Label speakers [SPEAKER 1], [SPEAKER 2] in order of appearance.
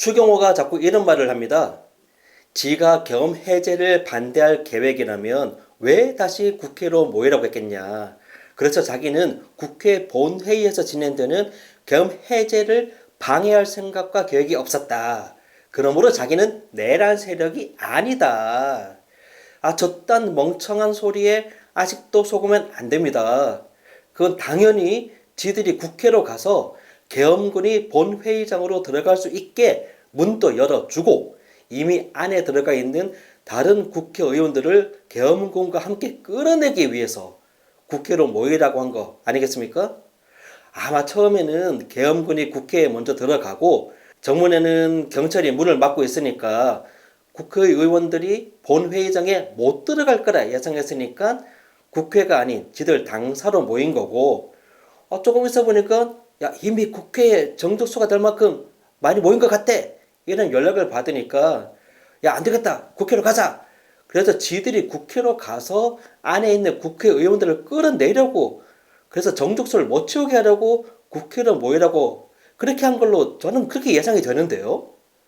[SPEAKER 1] 추경호가 자꾸 이런 말을 합니다. 지가 겸 해제를 반대할 계획이라면 왜 다시 국회로 모이라고 했겠냐. 그래서 자기는 국회 본회의에서 진행되는 겸 해제를 방해할 생각과 계획이 없었다. 그러므로 자기는 내란 세력이 아니다. 아, 저딴 멍청한 소리에 아직도 속으면 안 됩니다. 그건 당연히 지들이 국회로 가서 계엄군이 본회의장으로 들어갈 수 있게 문도 열어주고 이미 안에 들어가 있는 다른 국회의원들을 계엄군과 함께 끌어내기 위해서 국회로 모이라고 한 거 아니겠습니까? 아마 처음에는 계엄군이 국회에 먼저 들어가고 정문에는 경찰이 문을 막고 있으니까 국회의원들이 본회의장에 못 들어갈 거라 예상했으니까 국회가 아닌 지들 당사로 모인 거고 어, 조금 있어 보니까 야 이미 국회에 정족수가 될 만큼 많이 모인 것 같대 이런 연락을 받으니까 야 안 되겠다. 국회로 가자. 그래서 지들이 국회로 가서 안에 있는 국회의원들을 끌어내려고 그래서 정족수를 못 채우게 하려고 국회로 모이라고 그렇게 한 걸로 저는 그렇게 예상이 되는데요.